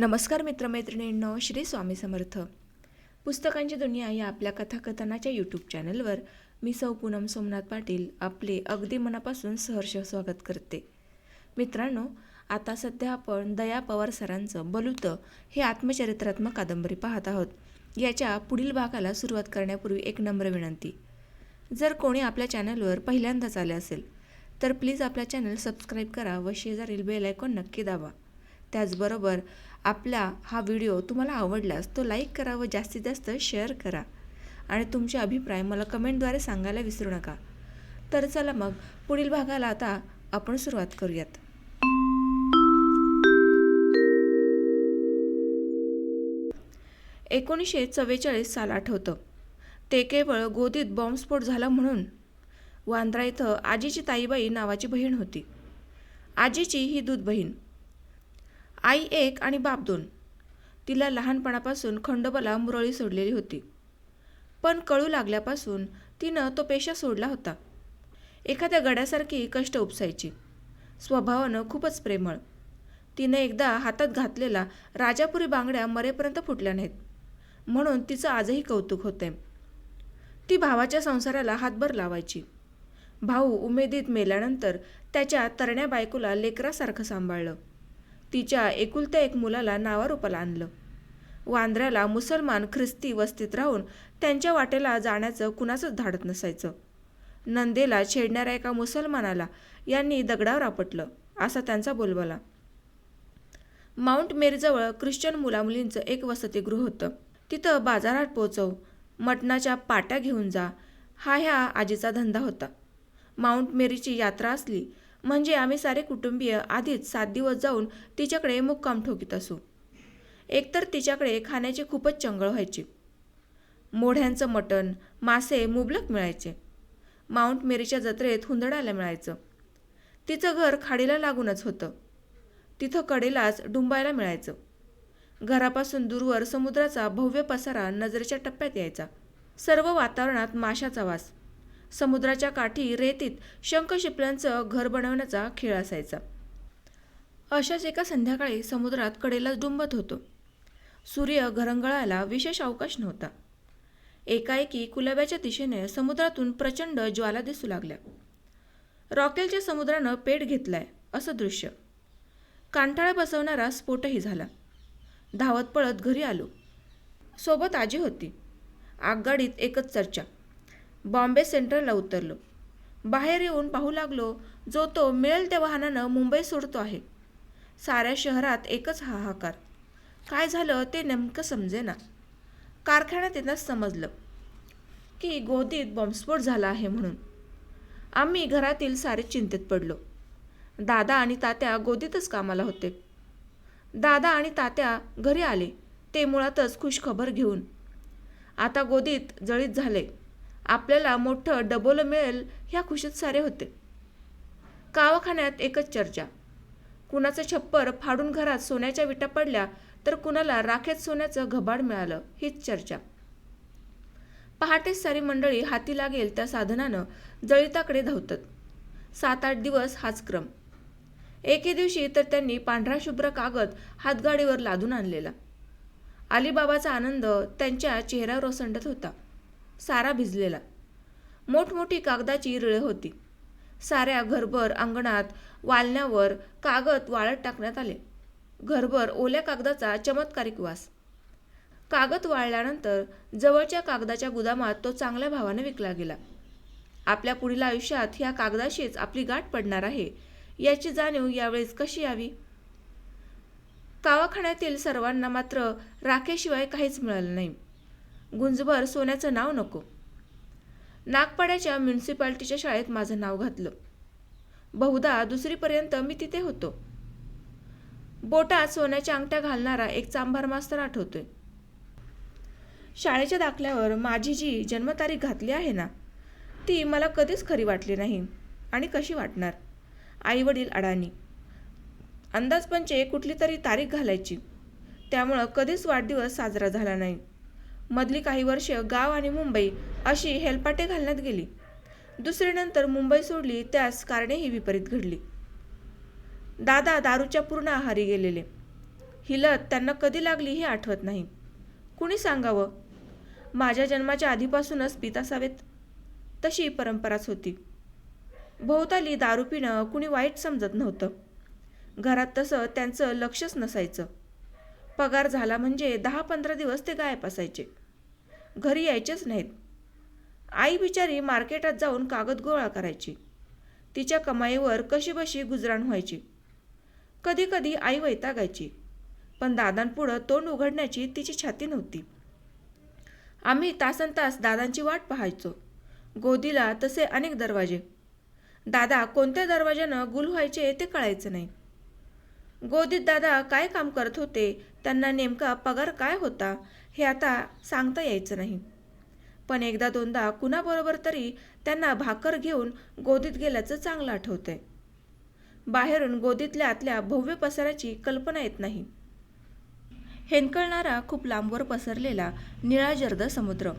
नमस्कार मित्रमैत्रिणींनो श्री स्वामी समर्थ. पुस्तकांची दुनिया या आपल्या कथाकथनाच्या यूट्यूब चॅनलवर मी सौ पूनम सोमनाथ पाटील आपले अगदी मनापासून सहर्ष स्वागत करते. मित्रांनो आता सध्या आपण दया पवार सरांचं बलुत हे आत्मचरित्रात्मक कादंबरी पाहत आहोत. याच्या पुढील भागाला सुरुवात करण्यापूर्वी एक नम्र विनंती. जर कोणी आपल्या चॅनलवर पहिल्यांदाच आले असेल तर प्लीज आपला चॅनल सबस्क्राईब करा व शेजारील बेल आयकॉन नक्की दाबा. त्याचबरोबर आपला हा व्हिडिओ तुम्हाला आवडल्यास तो लाईक करा व जास्तीत जास्त शेअर करा. आणि तुमचे अभिप्राय मला कमेंटद्वारे सांगायला विसरू नका. तर चला मग पुढील भागाला आता आपण सुरुवात करूयात. एकोणीसशे चव्वेचाळीस साल आठवतं. ते केवळ गोदीत बॉम्बस्फोट झाला म्हणून. वांद्रा इथं आजीची ताईबाई नावाची बहीण होती. आजीची ही दूध बहीण आई एक आणि बाप दोन. तिला लहानपणापासून खंडोबाला मुरळी सोडलेली होती. पण कळू लागल्यापासून तिनं तो पेशा सोडला होता. एखाद्या गड्यासारखी कष्ट उपसायची. स्वभावानं खूपच प्रेमळ. तिने एकदा हातात घातलेला राजापुरी बांगड्या मरेपर्यंत फुटल्या नाहीत. म्हणून तिचं आजही कौतुक होते ती भावाच्या संसाराला हातभर लावायची. भाऊ उमेदीत मेल्यानंतर त्याच्या तरण्या बायकोला लेकरासारखं सांभाळलं. तिच्या एकुलत्या एक मुलाला नावारूपाला आणलं. वांद्र्याला मुसलमान ख्रिस्ती वस्तीत राहून त्यांच्या वाटेला जाण्याचं कुणाचंच धाडत नसायचं. नंदेला छेडणाऱ्या एका मुसलमानाला यांनी दगडावर आपटलं असा त्यांचा बोलबाला. माउंट मेरीजवळ ख्रिश्चन मुलामुलींचं एक वसतिगृह होतं. तिथं बाजारात पोचव मटणाच्या पाट्या घेऊन जा हा ह्या आजीचा धंदा होता. माउंट मेरीची यात्रा असली म्हणजे आम्ही सारे कुटुंबीय आधीच सात दिवस जाऊन तिच्याकडे मुक्काम ठोकीत असू. एकतर तिच्याकडे खाण्याची खूपच चंगळ व्हायची. मोढ्यांचं मटण मासे मुबलक मिळायचे. माउंट मेरीच्या जत्रेत हुंदडायला मिळायचं. तिचं घर खाडीला लागूनच होतं. तिथं कडेलाच डुंबायला मिळायचं. घरापासून दूरवर समुद्राचा भव्य पसारा नजरेच्या टप्प्यात यायचा. सर्व वातावरणात माशाचा वास. समुद्राच्या काठी रेतीत शंखशिपल्यांचं घर बनवण्याचा खेळ असायचा. अशाच एका संध्याकाळी समुद्रात कडेला डुंबत होतो. सूर्य घरंगळायला विशेष अवकाश नव्हता. एकाएकी कुलाब्याच्या दिशेने समुद्रातून प्रचंड ज्वाला दिसू लागल्या. रॉकेलच्या समुद्रानं पेट घेतलाय असं दृश्य. कांठाळा बसवणारा स्फोटही झाला. धावत पळत घरी आलो. सोबत आजी होती. आगगाडीत एकच चर्चा. बॉम्बे सेंट्रलला उतरलो. बाहेर येऊन पाहू लागलो जो तो मिळेल त्या वाहनानं मुंबई सोडतो आहे. साऱ्या शहरात एकच हाहाकार. काय झालं ते नेमकं समजेना. कारखान्यात येताच समजलं की गोदीत बॉम्बस्फोट झाला आहे म्हणून. आम्ही घरातील सारे चिंतेत पडलो. दादा आणि तात्या गोदीतच कामाला होते. दादा आणि तात्या घरी आले ते मुळातच खुशखबर घेऊन. आता गोदीत जळीत झाले. आपल्याला मोठं डबोलं मिळेल ह्या खुशीत सारे होते. कावाखान्यात एकच चर्चा. कुणाचं छप्पर फाडून घरात सोन्याच्या विटा पडल्या तर कुणाला राखेत सोन्याचं घबाड मिळालं हीच चर्चा. पहाटेच सारी मंडळी हाती लागेल त्या साधनानं जळिताकडे धावतात. सात आठ दिवस हाच क्रम. एके दिवशी तर त्यांनी पांढरा शुभ्र कागद हातगाडीवर लादून आणलेला. अलिबाबाचा आनंद त्यांच्या चेहऱ्यावर ओसंडत होता. सारा भिजलेला. मोठमोठी कागदाची रिळे होती. साऱ्या घरभर अंगणात वालण्यावर कागद वाळत टाकण्यात आले. घरभर ओल्या कागदाचा चमत्कारिक वास. कागद वाळल्यानंतर जवळच्या कागदाच्या गुदामात तो चांगल्या भावाने विकला गेला. आपल्या पुढील आयुष्यात ह्या कागदाशीच आपली गाठ पडणार आहे याची जाणीव यावेळेस कशी यावी? दवाखान्यातील सर्वांना मात्र राखेशिवाय काहीच मिळालं नाही. गुंजभर सोन्याचं नाव नको. नागपाड्याच्या म्युन्सिपाल्टीच्या शाळेत माझं नाव घातलं. बहुधा दुसरीपर्यंत मी तिथे होतो. बोटात सोन्याच्या अंगठ्या घालणारा एक चांभार मास्तर आठवतोय. शाळेच्या दाखल्यावर माझी जी जन्मतारीख घातली आहे ना ती मला कधीच खरी वाटली नाही आणि कशी वाटणार? आईवडील अडाणी. अंदाजपंचे कुठली तरी तारीख घालायची. त्यामुळं कधीच वाढदिवस साजरा झाला नाही. मधली काही वर्ष गाव आणि मुंबई अशी हेलपाटे घालण्यात गेली. दुसरीनंतर मुंबई सोडली त्यास कारणे ही विपरीत घडली. दादा दारूच्या पूर्ण आहारी गेलेले. ही लत त्यांना कधी लागली हे आठवत नाही. कुणी सांगावं? माझ्या जन्माच्या आधीपासूनच पित असावेत. तशी परंपराच होती. भोवताली दारू पिणं कुणी वाईट समजत नव्हतं. घरात तसं त्यांचं लक्षच नसायचं. पगार झाला म्हणजे दहा पंधरा दिवस ते गायब असायचे. घरी यायचेच नाहीत. आई बिचारी मार्केटात जाऊन कागद गोळा करायची. तिच्या कमाईवर कशीबशी गुजराण व्हायची. कधी कधी आई वैतागायची. पण दादांपुढं तोंड उघडण्याची तिची छाती नव्हती. आम्ही तासन तास दादांची वाट पाहायचो. गोदीला तसे अनेक दरवाजे. दादा कोणत्या दरवाज्यानं गुल व्हायचे ते कळायचं नाही. गोदीत दादा काय काम करत होते त्यांना नेमका पगार काय होता हे आता सांगता यायचं नाही. पण एकदा दोनदा कुणाबरोबर तरी त्यांना भाकर घेऊन गोदीत गेल्याचं चांगलं आठवतंय. बाहेरून गोदीतल्या आतल्या भव्य पसाराची कल्पना येत नाही. हेनकळणारा खूप लांबवर पसरलेला निळा जर्द समुद्र.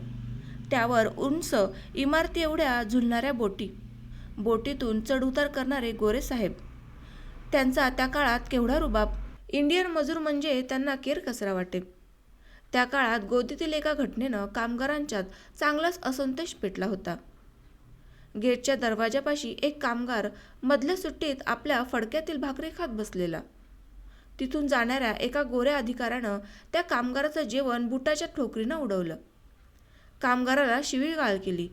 त्यावर उंच इमारती एवढ्या झुलणाऱ्या बोटी. बोटीतून चढउतार करणारे गोरे साहेब. त्यांचा त्या काळात केवढा रुबाब इंडियन मजूर म्हणजे त्यांना केरकसरा वाटे. त्या काळात गोदीतील एका घटनेनं कामगारांच्यात चांगलाच असंतोष पेटला होता. गेटच्या दरवाजापाशी एक कामगार मधल्या सुट्टीत आपल्या फडक्यातील भाकरी खात बसलेला. तिथून जाणाऱ्या एका गोऱ्या अधिकाऱ्यानं त्या कामगाराचं जेवण बुटाच्या ठोकरीनं उडवलं. कामगाराला शिवीगाळ केली.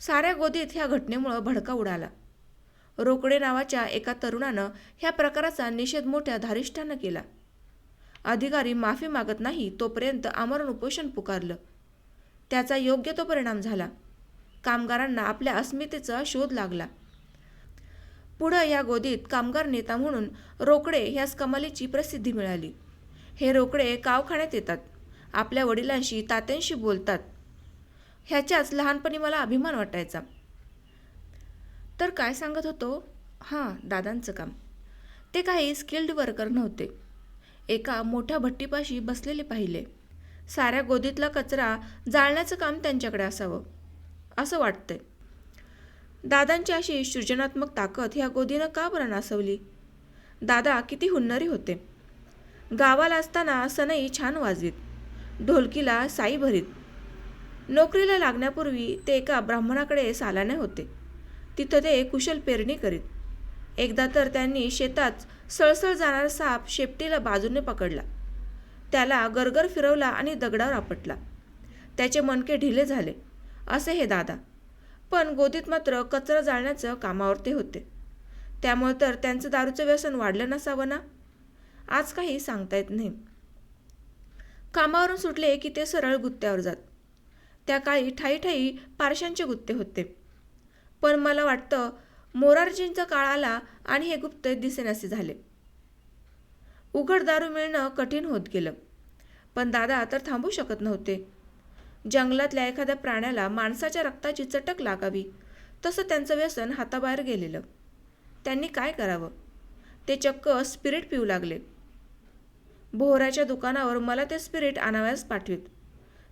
साऱ्या गोदीत ह्या घटनेमुळं भडका उडाला. रोकडे नावाच्या एका तरुणानं ह्या प्रकाराचा निषेध मोठ्या धारिष्ठानं केला. अधिकारी माफी मागत नाही तोपर्यंत आमरण उपोषण पुकारलं. त्याचा योग्य तो परिणाम झाला. कामगारांना आपल्या अस्मितेचा शोध लागला. पुढं या गोदीत कामगार नेता म्हणून रोकडे ह्याच कमालीची प्रसिद्धी मिळाली. हे रोकडे कावखाण्यात येतात. आपल्या वडिलांशी तात्यांशी बोलतात. ह्याच्याच लहानपणी मला अभिमान वाटायचा. तर काय सांगत होतो? हां दादांचं काम. ते काही स्किल्ड वर्कर नव्हते. एका मोठ्या भट्टीपाशी बसलेले पाहिले. साऱ्या गोदीतला कचरा जाळण्याचं काम त्यांच्याकडे असावं असं वाटतंय. दादांची अशी सृजनात्मक ताकद ह्या गोदीनं का बरं नासवली? दादा किती हुन्नरी होते. गावाला असताना सनई छान वाजवीत ढोलकीला साई भरीत. नोकरीला लागण्यापूर्वी ते एका ब्राह्मणाकडे सालाने होते. तिथं ते कुशल पेरणी करीत. एकदा तर त्यांनी शेतात सळसळ जाणारा साप शेपटीला बाजूने पकडला. त्याला गरगर फिरवला आणि दगडावर आपटला. त्याचे मनके ढिले झाले. असे हे दादा. पण गोदीत मात्र कचरा जाळण्याचं कामावर ते होते. त्यामुळे तर त्यांचं दारूचं व्यसन वाढलं नसावं ना? आज काही सांगता येत नाही. कामावरून सुटले की ते सरळ गुत्त्यावर जात. त्या काळी ठाई ठाई पारशांचे गुत्ते होते. पण मला वाटतं मोरारजींचा काळ आला आणि हे गुप्ते दिसेनासे झाले. उघड दारू मिळणं कठीण होत गेलं. पण दादा तर थांबू शकत नव्हते. जंगलातल्या एखाद्या प्राण्याला माणसाच्या रक्ताची चटक लागावी तसं त्यांचं व्यसन हाताबाहेर गेलेलं. त्यांनी काय करावं? ते चक्क स्पिरिट पिऊ लागले. बोहराच्या दुकानावर मला ते स्पिरिट आणावयास पाठवीत.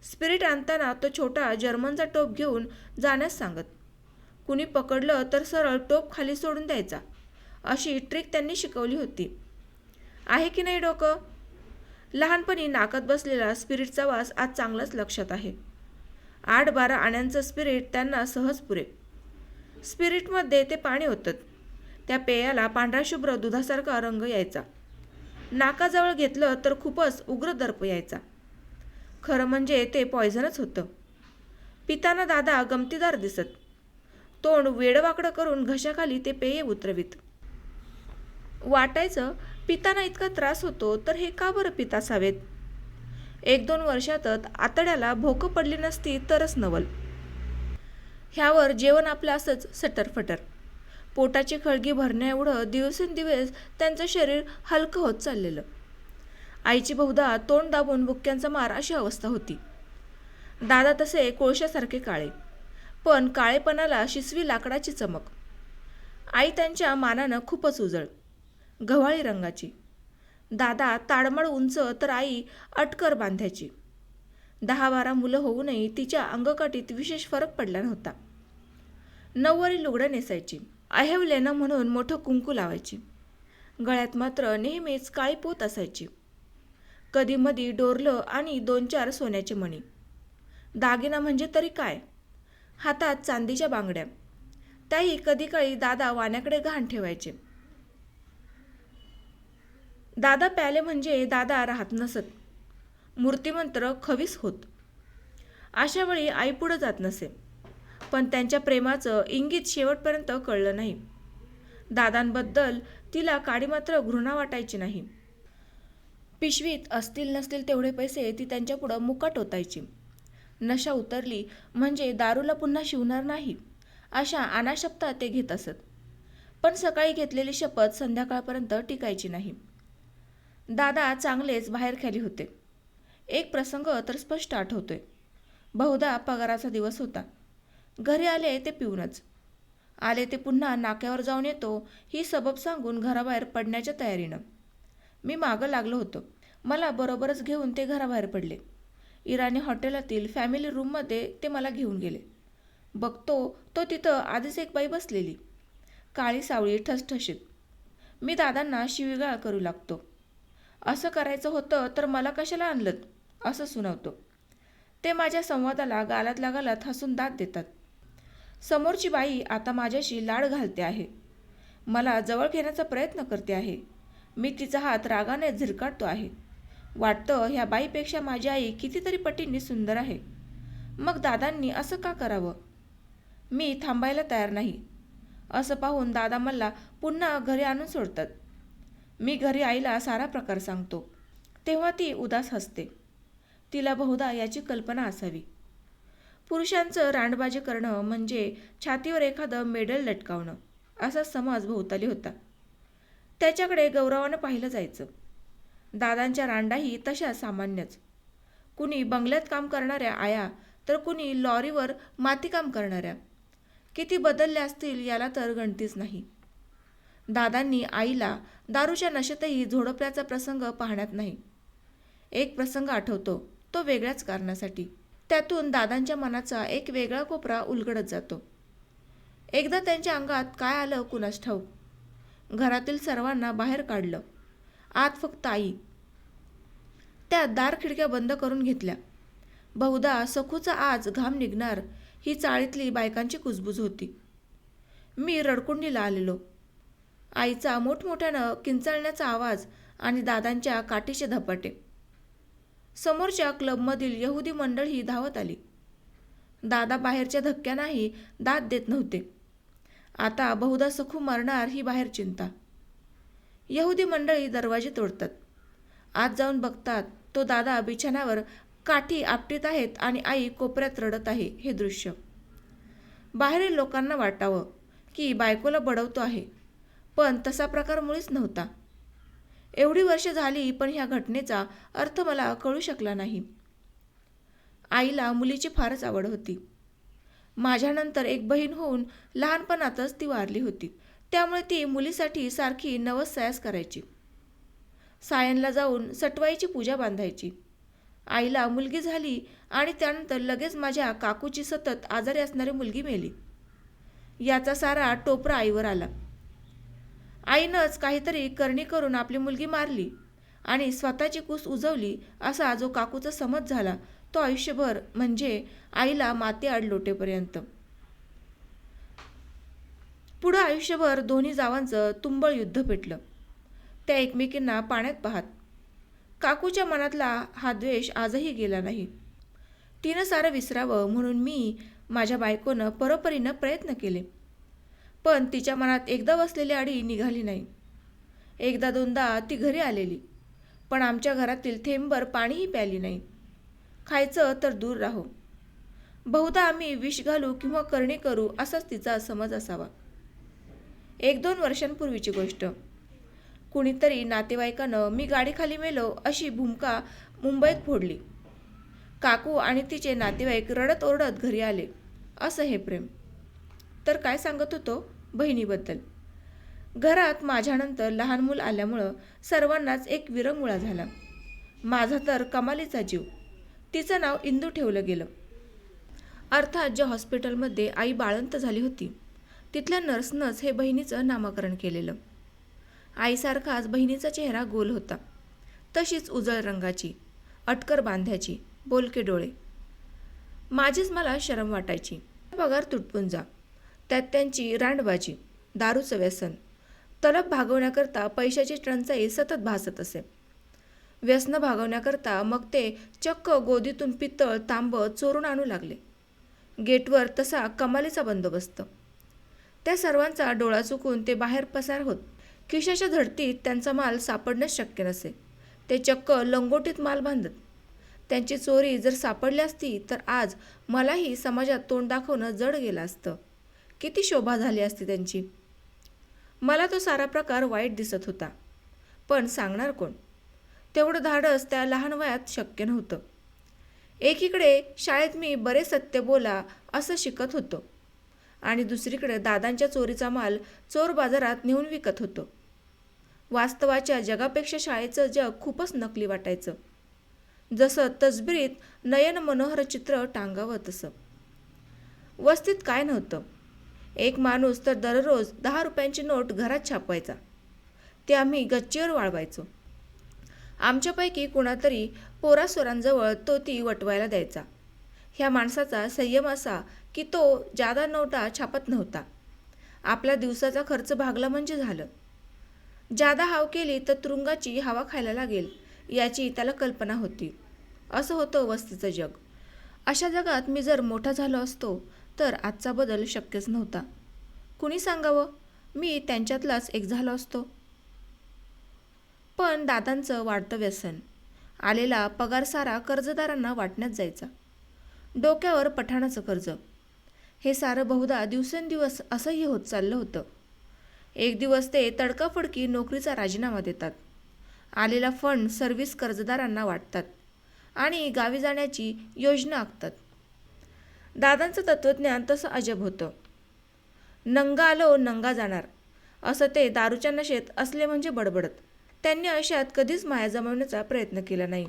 स्पिरिट आणताना तो छोटा जर्मनचा टोप घेऊन जाण्यास सांगत. कुणी पकडलं तर सरळ टोप खाली सोडून द्यायचा. अशी ट्रिक त्यांनी शिकवली होती. आहे की नाही डोकं? लहानपणी नाकात बसलेला स्पिरिटचा वास आज चांगलाच लक्षात आहे. आठ बारा आण्यांचं स्पिरिट त्यांना सहज पुरे. स्पिरिटमध्ये ते पाणी होतं त्या पेयाला पांढरा शुभ्र दुधासारखा रंग यायचा. नाकाजवळ घेतलं तर खूपच उग्र दर्प यायचा. खरं म्हणजे ते पॉयझनच होतं. पिताना दादा गमतीदार दिसत. तोंड वेडवाकडं करून घशाखाली ते पेय उतरवीत. वाटायचं पिताना इतका त्रास होतो तर हे का बरं पिता असावेत? एक दोन वर्षातच आतड्याला भोकं पडली नसती तरच नवल. ह्यावर जेवण आपलं असंच सटरफटर. पोटाची खळगी भरण्या एवढं दिवसेंदिवस त्यांचं शरीर हलकं होत चाललेलं. आईची बहुधा तोंड दाबून बुक्क्यांचा मार अशी अवस्था होती. दादा तसे कोळशासारखे काळे. पण काळेपणाला शिसवी लाकडाची चमक. आई त्यांच्या मानानं खूपच उजळ. गव्हाळी रंगाची. दादा ताडमळ उंच तर आई अटकर बांधायची. दहा बारा मुलं होऊनही तिच्या अंगकाठीत विशेष फरक पडला नव्हता. नऊवारी लुगडं नेसायची. अहेवलेनं म्हणून मोठं कुंकू लावायची. गळ्यात मात्र नेहमीच काळी पोत असायची. कधीमधी डोरलं आणि दोन चार सोन्याचे मणी. दागिना म्हणजे तरी काय? हातात चांदीच्या बांगड्या. त्याही कधीकाळी दादा वाण्याकडे घाण ठेवायचे. दादा प्याले म्हणजे दादा राहत नसत. मूर्तिमंत्र खवीस होत. अशा वेळी आई पुढं जात नसे. पण त्यांच्या प्रेमाचं इंगित शेवटपर्यंत कळलं नाही. दादांबद्दल तिला काडी मात्र घृणा वाटायची नाही. पिशवीत असतील नसतील तेवढे पैसे ती त्यांच्यापुढं मुकाट होतायची नशा उतरली म्हणजे दारूला पुन्हा शिवणार नाही. अशा अनाशप्ता ते घेत असत. पण सकाळी घेतलेली शपथ संध्याकाळपर्यंत टिकायची नाही. दादा चांगलेच बाहेर खाली होते. एक प्रसंग तर स्पष्ट आठवतोय. बहुधा पगाराचा दिवस होता. घरी आले ते पिऊनच. आले ते पुन्हा नाक्यावर जाऊन येतो ही सबब सांगून घराबाहेर पडण्याच्या तयारीनं. मी मागं लागलो होतो. मला बरोबरच घेऊन ते घराबाहेर पडले. इराणी हॉटेलातील फॅमिली रूममध्ये ते मला घेऊन गेले. बघतो तो तिथं आधीच एक बाई बसलेली. काळी सावळी ठसठशीत. मी दादांना शिवीगाळ करू लागतो. असं करायचं होतं तर मला कशाला आणलं असं सुनावतो. ते माझ्या संवादाला गालातल्या गालात हसून दाद देतात. समोरची बाई आता माझ्याशी लाड घालते आहे. मला जवळ घेण्याचा प्रयत्न करते आहे. मी तिचा हात रागाने झिरकाटतो आहे. वाटतं ह्या बाईपेक्षा माझी आई कितीतरी पटींनी सुंदर आहे. मग दादांनी असं का करावं? मी थांबायला तयार नाही. असं पाहून दादा मला पुन्हा घरी आणून सोडतात. मी घरी आईला सारा प्रकार सांगतो. तेव्हा ती उदास हसते. तिला बहुधा याची कल्पना असावी. पुरुषांचं रांडबाजी करणं म्हणजे छातीवर एखादं मेडल लटकावणं असा समाज भोवताली होता. त्याच्याकडे गौरवानं पाहिलं जायचं. दादांच्या रांडाही तशा सामान्यच. कुणी बंगल्यात काम करणाऱ्या आया तर कुणी लॉरीवर मातीकाम करणाऱ्या. किती बदलल्या असतील याला तर गणतीच नाही. दादांनी आईला दारूच्या नशेतही झोडपल्याचा प्रसंग पाहण्यात नाही. एक प्रसंग आठवतो तो वेगळ्याच कारणासाठी. त्यातून दादांच्या मनाचा एक वेगळा कोपरा उलगडत जातो. एकदा त्यांच्या अंगात काय आलं कुणास ठाऊक. घरातील सर्वांना बाहेर काढलं. आत फक्त आई त्या दार खिडक्या बंद करून घेतल्या. बहुधा सखूचा आज घाम निघणार ही चाळीतली बायकांची कुजबूज होती. मी रडकुंडीला आलेलो. आईचा मोठमोठ्यानं किंचाळण्याचा आवाज आणि दादांच्या काठीचे धपाटे. समोरच्या क्लबमधील यहुदी ही धावत आली. दादा बाहेरच्या धक्क्यांनाही दाद देत नव्हते. आता बहुधा सखू मरणार ही बाहेर चिंता. यहुदी मंडळी दरवाजे तोडतात. आत जाऊन बघतात तो दादा बिछाण्यावर काठी आपटीत आहेत आणि आई कोपऱ्यात रडत आहे हे दृश्य. बाहेरील लोकांना वाटावं की बायकोला बडवतो आहे पण तसा प्रकार मुळीच नव्हता. एवढी वर्ष झाली पण ह्या घटनेचा अर्थ मला कळू शकला नाही. आईला मुलीची फारच आवड होती. माझ्यानंतर एक बहीण होऊन लहानपणातच ती वारली होती. त्यामुळे ती मुलीसाठी सारखी नवस सयास करायची. सायनला जाऊन सटवाईची पूजा बांधायची. आईला मुलगी झाली आणि त्यानंतर लगेच माझ्या काकूची सतत आजारी असणारी मुलगी मेली. याचा सारा टोपरा आईवर आला. आईनंच काहीतरी करणी करून आपली मुलगी मारली आणि स्वतःची कूस उजवली असा जो काकूचा समज झाला तो आयुष्यभर म्हणजे आईला माती आड लोटेपर्यंत. पुढं आयुष्यभर दोन्ही जावांचं तुंबळ युद्ध पेटलं. त्या एकमेकींना पाण्यात पाहत. काकूच्या मनातला हा द्वेष आजही गेला नाही. तिनं सारं विसरावं म्हणून मी माझ्या बायकोनं परोपरीनं प्रयत्न केले. पण तिच्या मनात एकदा बसलेली अडी निघाली नाही. एकदा दोनदा ती घरी आलेली. पण आमच्या घरातील थेंबर पाणीही प्याली नाही. खायचं तर दूर राहो. बहुधा आम्ही विष घालू किंवा करणी करू असाच तिचा समज असावा. एक दोन वर्षांपूर्वीची गोष्ट. कुणीतरी नातेवाईकानं मी गाडीखाली मेलो अशी भूमिका मुंबईत फोडली. काकू आणि तिचे नातेवाईक रडत ओरडत घरी आले. असं हे प्रेम. तर काय सांगत होतो बहिणीबद्दल? घरात माझ्यानंतर लहान मूल आल्यामुळं सर्वांनाच एक विरंगुळा झाला. माझा तर कमालीचा जीव. तिचं नाव इंदू ठेवलं गेलं. अर्थात ज्या हॉस्पिटलमध्ये आई बाळंत झाली होती तिथल्या नर्सनंच हे बहिणीचं नामकरण केलेलं. आईसारखाच बहिणीचा चेहरा गोल होता. तशीच उजळ रंगाची अटकर बांध्याची बोलके डोळे. माझीच मला शरम वाटायची. पगार तुटपून जा. त्यात त्यांची रांडबाजी दारूचं व्यसन. तलब भागवण्याकरता पैशाची टंचाई सतत भासत असे. व्यसनं भागवण्याकरता मग ते चक्क गोदीतून पितळ तांब चोरून आणू लागले. गेटवर तसा कमालीचा बंदोबस्त. त्या सर्वांचा डोळा चुकून ते बाहेर पसार होत खिशाच्या धडतीत त्यांचा माल सापडणंच शक्य नसे. ते चक्क लंगोटीत माल बांधत. त्यांची चोरी जर सापडली असती तर आज मलाही समाजात तोंड दाखवणं जड गेलं असतं. किती शोभा झाली असती त्यांची. मला तो सारा प्रकार वाईट दिसत होता. पण सांगणार कोण? तेवढं धाडस त्या लहान वयात शक्य नव्हतं. एकीकडे शाळेत मी बरे सत्य बोला असं शिकत होतो. आणि दुसरीकडे दादांच्या चोरीचा माल चोर बाजारात नेऊन विकत होतो. वास्तवाच्या जगापेक्षा शाळेचं जग खूपच नकली वाटायचं. जसं तसबिरीत नयन मनोहर चित्र टांगावं तसं. वस्तीत काय नव्हतं. एक माणूस तर दररोज दहा रुपयांची नोट घरात छापवायचा. ते आम्ही गच्चीवर वाळवायचो. आमच्यापैकी कुणातरी पोरासोरांजवळ तो ती वटवायला द्यायचा. ह्या माणसाचा संयम असा की तो जादा नोटा छापत नव्हता. आपल्या दिवसाचा खर्च भागला म्हणजे झालं. जादा हाव केली तर तुरुंगाची हवा खायला लागेल याची त्याला कल्पना होती. असं होतं वस्तीचं जग. अशा जगात मी जर मोठा झालो असतो तर आजचा बदल शक्यच नव्हता. कुणी सांगावं? मी त्यांच्यातलाच एक झालो असतो. पण दादांचं वाढतं व्यसन. आलेला पगार सारा कर्जदारांना वाटण्यात जायचा. डोक्यावर पठाणाचं कर्ज. हे सारं बहुधा दिवसेंदिवस असह्य होत चाललं होतं. एक दिवस ते तडकाफडकी नोकरीचा राजीनामा देतात. आलेला फंड सर्व्हिस कर्जदारांना वाटतात आणि गावी जाण्याची योजना आखतात. दादांचं तत्त्वज्ञान तसं अजब होतं. नंगा आलो नंगा जाणार असं ते दारूच्या नशेत असले म्हणजे बडबडत. त्यांनी आयुष्यात कधीच माया जमवण्याचा प्रयत्न केला नाही.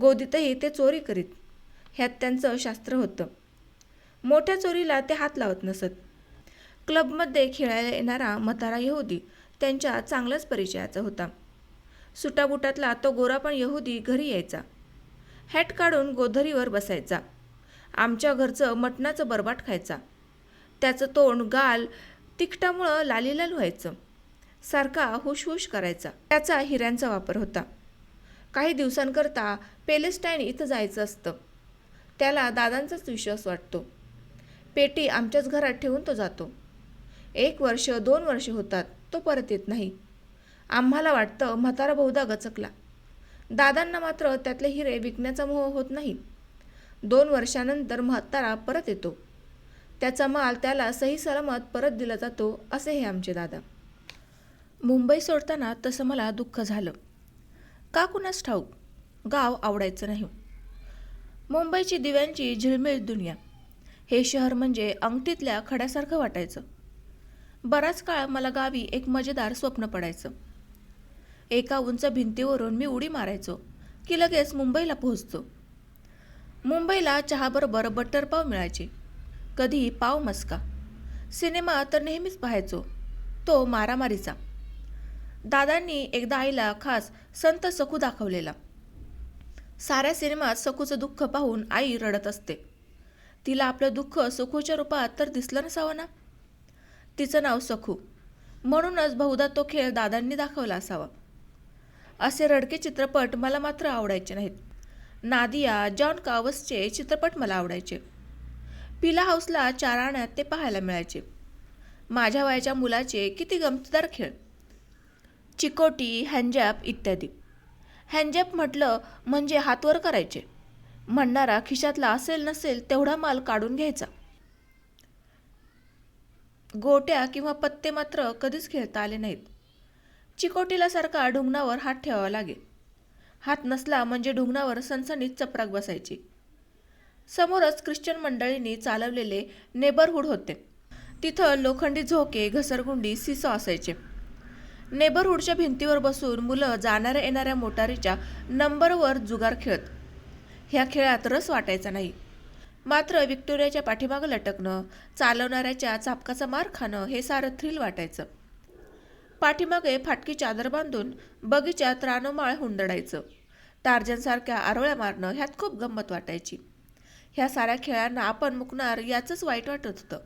गोदीतही ते चोरी करीत. ह्यात त्यांचं शास्त्र होतं. मोठ्या चोरीला ते हात लावत नसत. क्लबमध्ये खेळायला येणारा म्हातारा यहुदी त्यांच्या चांगल्याच परिचयाचा होता. सुटाबुटातला तो गोरा पण यहुदी घरी यायचा. हॅट काढून गोधरीवर बसायचा. आमच्या घरचं मटणाचं बरबाट खायचा. त्याचं तोंड गाल तिखटामुळं लालीलाल व्हायचं. सारखा हुशहुश करायचा. त्याचा हिऱ्यांचा वापर होता. काही दिवसांकरता पेलेस्टाईन इथं जायचं असतं. त्याला दादांचाच विश्वास वाटतो. पेटी आमच्याच घरात ठेवून तो जातो. एक वर्ष दोन वर्ष होतात तो परत येत नाही. आम्हाला वाटतं म्हातारा बहुधा गचकला. दादांना मात्र त्यातले हिरे विकण्याचा मोह होत नाही. दोन वर्षानंतर म्हातारा परत येतो. त्याचा माल त्याला सही सलामत परत दिला जातो असे हे आमचे दादा. मुंबई सोडताना तसं मला दुःख झालं. का कुणास ठाऊक? गाव आवडायचं नाही. मुंबईची दिव्यांची झिळमिळ दुनिया. हे शहर म्हणजे अंगठीतल्या खड्यासारखं वाटायचं. बराच काळ मला गावी एक मजेदार स्वप्न पडायचं. एका उंच भिंतीवरून मी उडी मारायचो की लगेच मुंबईला पोहोचतो. मुंबईला चहाबरोबर बटर पाव मिळायचे कधी पाव मस्का. सिनेमा तर नेहमीच पाहायचो तो मारामारीचा. दादांनी एकदा आईला खास संत सखू दाखवलेला. साऱ्या सिनेमात सखूचं दुःख पाहून आई रडत असते. तिला आपलं दुःख सखूच्या रूपात तर दिसलं नसावं ना? तिचं नाव सखू. म्हणूनच बहुधा तो खेळ दादांनी दाखवला असावा. असे रडके चित्रपट मला मात्र आवडायचे नाहीत. नादिया जॉन कावसचे चित्रपट मला आवडायचे. पिला हाऊसला चार आण्यात ते पाहायला मिळायचे. माझ्या वयाच्या मुलाचे किती गमतीदार खेळ. चिकोटी हँजॅप इत्यादी. हँजॅप म्हटलं म्हणजे हातवर करायचे. म्हणणारा खिशातला असेल नसेल तेवढा माल काढून घ्यायचा. गोट्या किंवा पत्ते मात्र कधीच खेळता आले नाहीत. चिकोटीला सारखा ढुंगणावर हात ठेवावा लागे हात नसला म्हणजे ढुंगणावर सणसणीत चपराक बसायची. समोरच ख्रिश्चन मंडळींनी चालवलेले नेबरहूड होते. तिथं लोखंडी झोके घसरगुंडी सिसो असायचे. नेबरहूडच्या भिंतीवर बसून मुलं जाणाऱ्या येणाऱ्या मोटारीच्या नंबरवर जुगार खेळत. ह्या खेळात रस वाटायचा नाही. मात्र विक्टोरियाच्या पाठीमागं लटकणं चालवणाऱ्याच्या चापकाचा मार खाणं हे सारं थ्रिल वाटायचं. पाठीमागे फाटकी चादर बांधून बगीच्यात रानोमाळ हुंदडायचं. टार्जनसारख्या आरोळ्या मारणं ह्यात खूप गंमत वाटायची. ह्या साऱ्या खेळांना आपण मुकणार याचंच वाईट वाटत होतं.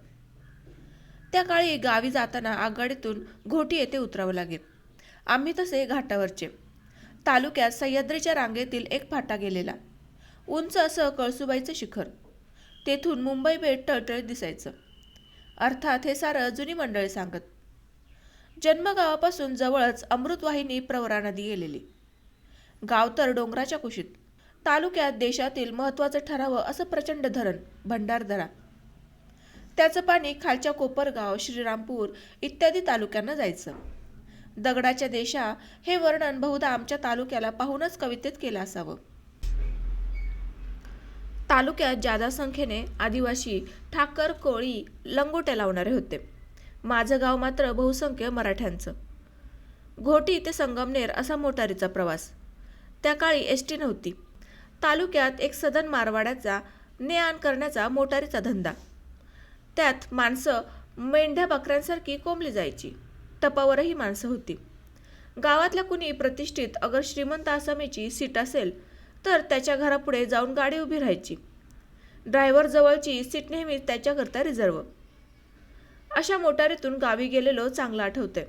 त्या काळी गावी जाताना आगगाडीतून घोटी येथे उतरावं लागे आम्ही तसे घाटावरचे. तालुक्यात सह्याद्रीच्या रांगेतील एक फाटा गेलेला. उंच असं कळसुबाईचं शिखर. तेथून मुंबई बेट टळटळीत दिसायचं. अर्थात हे सारं जुनी मंडळी सांगत. जन्मगावापासून जवळच अमृतवाहिनी प्रवरा नदी गेलेली. गाव तर डोंगराच्या कुशीत. तालुक्यात देशातील महत्त्वाचं ठरावं असं प्रचंड धरण भंडारदरा. त्याचं पाणी खालच्या कोपरगाव श्रीरामपूर इत्यादी तालुक्यांना जायचं. दगडाच्या देशा हे वर्णन बहुधा आमच्या तालुक्याला पाहूनच कवितेत केलं असावं. तालुक्यात जादा संख्येने आदिवासी ठाकर कोळी लंगोट्या लावणारे होते. माझं गाव मात्र बहुसंख्य मराठ्यांचं. घोटी ते संगमनेर असा मोटारीचा प्रवास. त्या काळी एस टी नव्हती. तालुक्यात एक सदन मारवाड्याचा ने आण करण्याचा मोटारीचा धंदा. त्यात माणसं मेंढ्या बकऱ्यांसारखी कोंबली जायची. टपावरही माणसं होती. गावातल्या कुणी प्रतिष्ठित अगर श्रीमंत आसामीची सीट असेल तर त्याच्या घरापुढे जाऊन गाडी उभी राहायची. ड्रायव्हर जवळची सीट नेहमी त्याच्याकरता रिझर्व अशा मोटारीतून गावी गेलेलो चांगलं आठवतंय.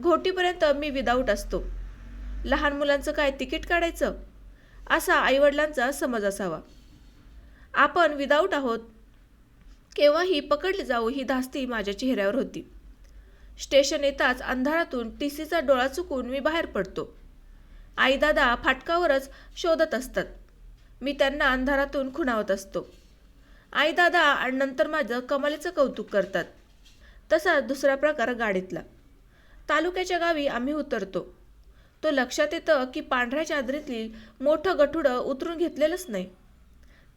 घोटीपर्यंत मी विदाऊट असतो. लहान मुलांचं काय तिकीट काढायचं? असा आईवडिलांचा समज असावा. आपण विदाऊट आहोत. केव्हाही पकडली जाऊ ही धास्ती माझ्या चेहऱ्यावर होती. स्टेशन येताच अंधारातून टी सीचा डोळा चुकून मी बाहेर पडतो. आई दादा फाटकावरच शोधत असतात. मी त्यांना अंधारातून खुणावत असतो. आई दादा आणि नंतर माझं कमालीचं कौतुक करतात. तसा दुसरा प्रकार गाडीतला. तालुक्याच्या गावी आम्ही उतरतो. तो लक्षात येतं की पांढऱ्या चादरीतली मोठं गठुडं उतरून घेतलेलंच नाही.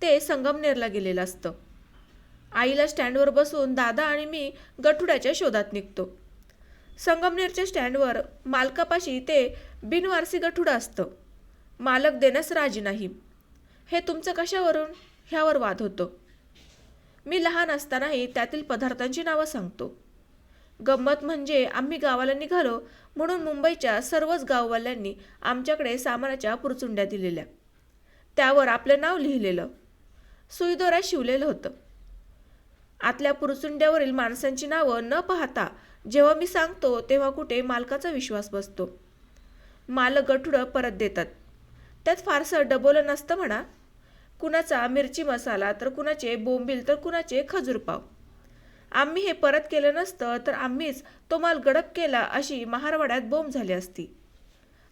ते संगमनेरला गेलेलं असतं. आईला स्टँडवर बसून दादा आणि मी गठुड्याच्या शोधात निघतो. संगमनेरच्या स्टँडवर मालकापाशी ते बिनवारसी गठुडं असतं. मालक देण्यास राजी नाही. हे तुमचं कशावरून? ह्यावर वाद होतो. मी लहान असतानाही त्यातील पदार्थांची नावं सांगतो. गंमत म्हणजे आम्ही गावाला निघालो म्हणून मुंबईच्या सर्वच गाववाल्यांनी आमच्याकडे सामानाच्या पुरचुंड्या दिलेल्या. त्यावर आपलं नाव लिहिलेलं. सुईदोरा शिवलेलं होतं. आतल्या पुरचुंड्यावरील माणसांची नावं न पाहता जेव्हा मी सांगतो तेव्हा कुठे मालकाचा विश्वास बसतो. मालक गठुडं परत देतात. त्यात फारसं डबोलं नसतं म्हणा. कुणाचा मिरची मसाला तर कुणाचे बोंबील तर कुणाचे खजूर पाव. आम्ही हे परत केलं नसतं तर आम्हीच तो माल गडप केला अशी महारवाड्यात बोंब झाली असती.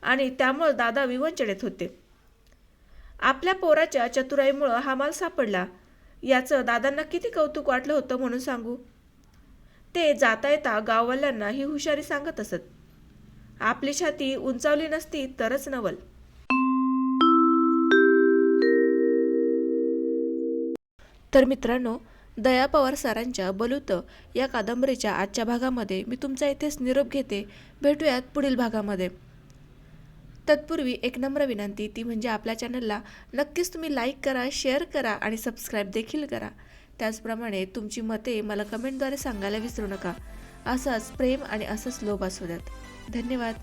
आणि त्यामुळं दादा विवंचनेत होते. आपल्या पोराच्या चतुराईमुळं हा माल सापडला. याचं दादांना किती कौतुक वाटलं होतं म्हणून सांगू? ते जाता येता गाववाल्यांना ही हुशारी सांगत असत. आपली छाती उंचावली नसती तरच नवल. तर मित्रांनो दया पवार सरांच्या बलुत या कादंबरीच्या आजच्या भागामध्ये मी तुमचा इथेच निरोप घेते. भेटूयात पुढील भागामध्ये. तत्पूर्वी एक नम्र विनंती ती म्हणजे आपल्या चॅनलला नक्कीच तुम्ही लाईक करा शेअर करा आणि सबस्क्राईब देखील करा. त्याचप्रमाणे तुमची मते मला कमेंटद्वारे सांगायला विसरू नका. असंच प्रेम आणि असंच लोभ असू द्यात धन्यवाद.